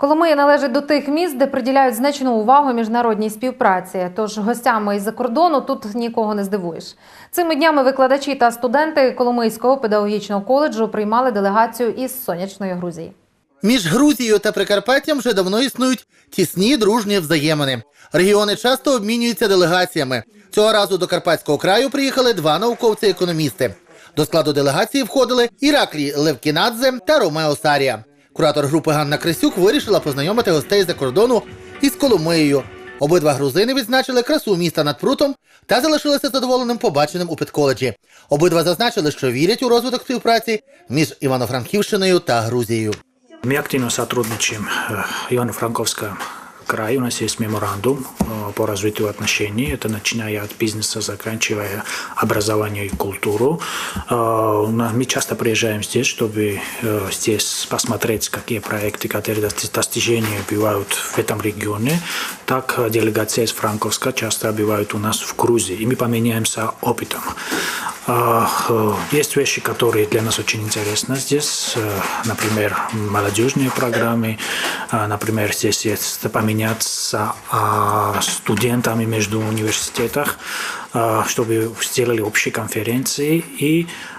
Коломия належить до тих міст, де приділяють значну увагу міжнародній співпраці. Тож гостями із-за кордону тут нікого не здивуєш. Цими днями викладачі та студенти Коломийського педагогічного коледжу приймали делегацію із сонячної Грузії. Між Грузією та Прикарпаттям вже давно існують тісні дружні взаємини. Регіони часто обмінюються делегаціями. Цього разу до Карпатського краю приїхали два науковці-економісти. До складу делегації входили Іраклій Левкінадзе та Ромео Сарія. Куратор групи Ганна Крисюк вирішила познайомити гостей за кордону із Коломиєю. Обидва грузини відзначили красу міста над прутом та залишилися задоволеним побаченим у підколеджі. Обидва зазначили, що вірять у розвиток співпраці між Івано-Франківщиною та Грузією. Ми активно сотрудничаем э, крае. У нас есть меморандум э, по развитию отношений. Это начиная от бизнеса, заканчивая образование и культуру. Э, Мы часто приезжаем здесь, чтобы э, здесь посмотреть, какие проекты, которые дости- достижения бывают в этом регионе. Так делегация из Франковска часто бывает у нас в Грузии. И мы поменяемся опытом. А, э, Есть вещи, которые для нас очень интересны здесь. Э, Например, молодежные программы. А, Например, здесь есть поменяться а, студентами между университетах, а, чтобы сделали общие конференции и а,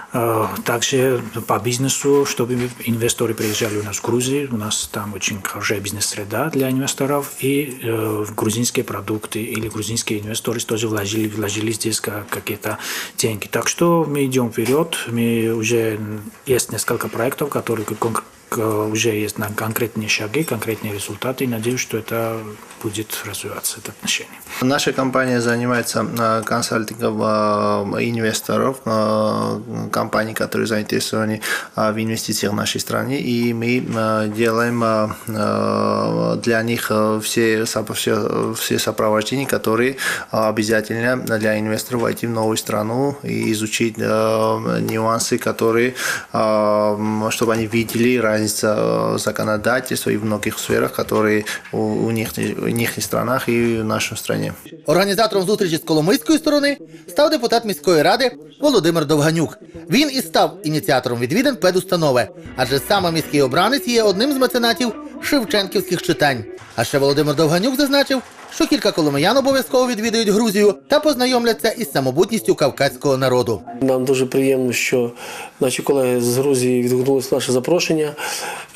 также по бизнесу, чтобы инвесторы приезжали у нас в Грузию. У нас там очень хорошая бизнес-среда для инвесторов. И э, грузинские продукты или грузинские инвесторы тоже вложили, вложили здесь ка- какие-то деньги. Так что мы идем вперед. Мы уже есть несколько проектов, которые к- уже есть на конкретные шаги, конкретные результаты. И надеюсь, что это будет развиваться, это отношение. Наша компания занимается э, консалтингом э, инвесторов, э, компаний, которые заинтересованы э, в инвестициях в нашей стране, и мы э, делаем э, э, для них э, все, соп- все, все сопровождения, которые э, обязательно для инвесторов войти в новую страну и изучить э, нюансы, которые, э, чтобы они видели разницу э, законодательства и в многих сферах, которые у, у них, у них странах и в нашей стране. Організатором зустрічі з коломийської сторони став депутат міської ради Володимир Довганюк. Він і став ініціатором відвідин педустанови, адже саме міський обранець є одним з меценатів шевченківських читань. А ще Володимир Довганюк зазначив, що кілька коломиян обов'язково відвідують Грузію та познайомляться із самобутністю кавказького народу. Нам дуже приємно, що наші колеги з Грузії відгукнулися на наше запрошення.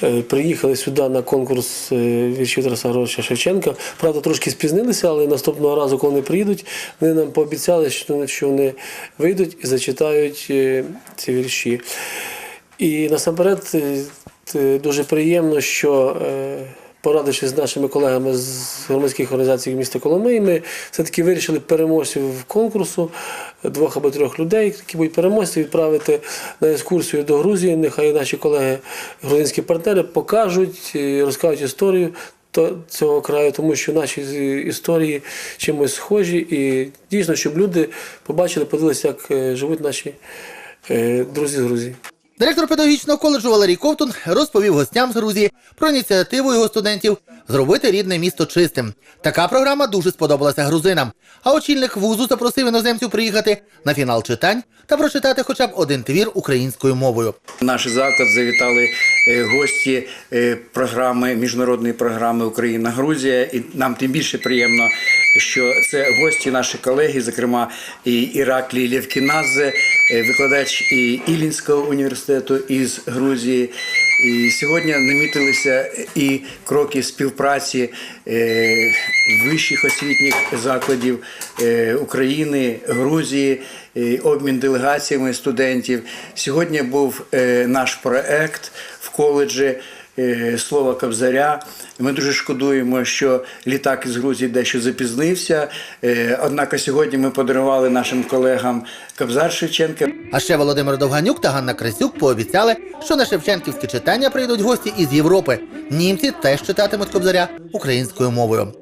Е, Приїхали сюди на конкурс е, віршів Тараса Григоровича Шевченка. Правда, трошки спізнилися, але наступного разу, коли вони приїдуть, вони нам пообіцяли, що вони вийдуть і зачитають е, ці вірші. І насамперед дуже приємно, що порадившись з нашими колегами з громадських організацій міста Коломиї, ми все-таки вирішили переможців конкурсу двох або трьох людей, які будуть переможці, відправити на екскурсію до Грузії. Нехай наші колеги, грузинські партнери, покажуть, і розкажуть історію цього краю, тому що наші історії чимось схожі, і дійсно, щоб люди побачили, подивилися, як е, живуть наші е, друзі з Грузії. Директор педагогічного коледжу Валерій Ковтун розповів гостям з Грузії про ініціативу його студентів зробити рідне місто чистим. Така програма дуже сподобалася грузинам. А очільник вузу запросив іноземців приїхати на фінал читань та прочитати хоча б один твір українською мовою. Наш заклад завітали е, гості е, програми міжнародної програми Україна Грузія, і нам тим більше приємно, що це гості наші колеги, зокрема і Іраклій Лєвкінадзе, е, викладач і Ілінського університету із Грузії. І сьогодні намітилися і кроки співпраці е, вищих освітніх закладів е, України, Грузії, обмін делегаціями студентів. Сьогодні був наш проект в коледжі. Е, Слова Кобзаря. Ми дуже шкодуємо, що літак із Грузії дещо запізнився. Е, Однак сьогодні ми подарували нашим колегам Кобзар Шевченка. А ще Володимир Довганюк та Ганна Крисюк пообіцяли, що на шевченківські читання прийдуть гості із Європи. Німці теж читатимуть кобзаря українською мовою.